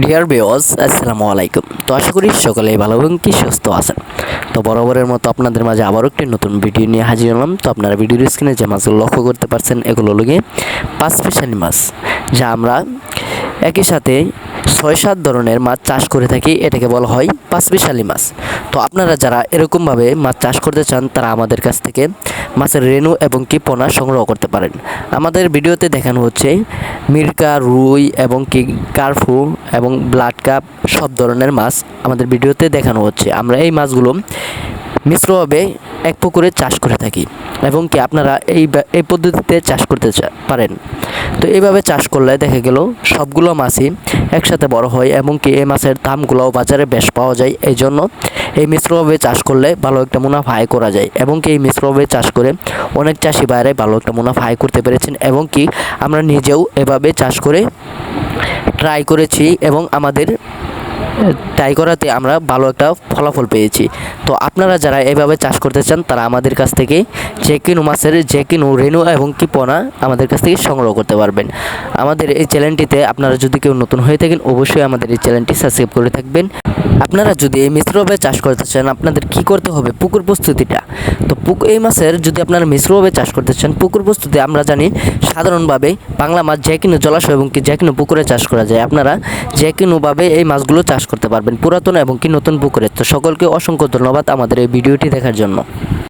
Deer বেওয়াজ আসসালামু আলাইকুম। তো আশা করি সকালে ভালো এবং কি সুস্থ আছেন। তো বরাবরের মতো আপনাদের মাঝে আবারও একটি নতুন ভিডিও নিয়ে হাজির হলাম। তো আপনারা ভিডিওর স্ক্রিনে যে মাছগুলো লক্ষ্য করতে পারছেন, এগুলো লগে পাঁচ পেশানি মাছ, যা আমরা একই সাথে ছয় সাত ধরনের মাছ চাষ করে থাকি, এটাকে বলা হয় পাঁচ স্পেশালি মাছ। তো আপনারা যারা এরকমভাবে মাছ চাষ করতে চান, তারা আমাদের কাছ থেকে মাছের রেণু এবং কি পোনা সংগ্রহ করতে পারেন। আমাদের ভিডিওতে দেখানো হচ্ছে মিরকা, রুই এবং কি কার্ফু এবং ব্লাড কাপ, সব ধরনের মাছ আমাদের ভিডিওতে দেখানো হচ্ছে। আমরা এই মাছগুলো মিশ্রভাবে এক পুকুরে চাষ করে থাকি এবং কি আপনারা এই এই পদ্ধতিতে চাষ করতে পারেন। তো এইভাবে চাষ করলে দেখা গেল সবগুলো মাছই একসাথে বড় হয় এবং কি এই মাছের দামগুলোও বাজারে বেশ পাওয়া যায়। এই জন্য এই মিশ্রভাবে চাষ করলে ভালো একটা মুনাফা আয় করা যায় এবং কি এই মিশ্রভাবে চাষ করে অনেক চাষি বাইরে ভালো একটা মুনাফা আয় করতে পেরেছেন এবং কি আমরা নিজেও এভাবে চাষ করে ট্রাই করেছি এবং আমাদের ট্রাই করাতে আমরা ভালো একটা ফলাফল পেয়েছি। তো আপনারা যারা এভাবে চাষ করতে চান, তারা আমাদের কাছ থেকে যে কিনু মাছের যে কিনু রেণু এবং কি পোনা আমাদের কাছ থেকে সংগ্রহ করতে পারবেন। আমাদের এই চ্যানেলটিতে আপনারা যদি কেউ নতুন হয়ে থাকেন, অবশ্যই আমাদের এই চ্যানেলটি সাবস্ক্রাইব করে থাকবেন। আপনারা যদি এই মিশ্রভাবে চাষ করতে চান, আপনাদের কি করতে হবে? পুকুর প্রস্তুতিটা। তো পুকুর এই মাছের যদি আপনারা মিশ্রভাবে চাষ করতে চান, পুকুর প্রস্তুতি আমরা জানি সাধারণভাবে বাংলা মাছ যে কিনো জলাশয় এবং যে কিনো পুকুরে চাষ করা যায়। আপনারা যে কিনোভাবে এই মাছগুলো চাষ করতে পারবেন পুরাতন এবং কি নতুন পুকুরে তো সকলকে অসংখ্য ধন্যবাদ আমাদের এই ভিডিওটি দেখার জন্য।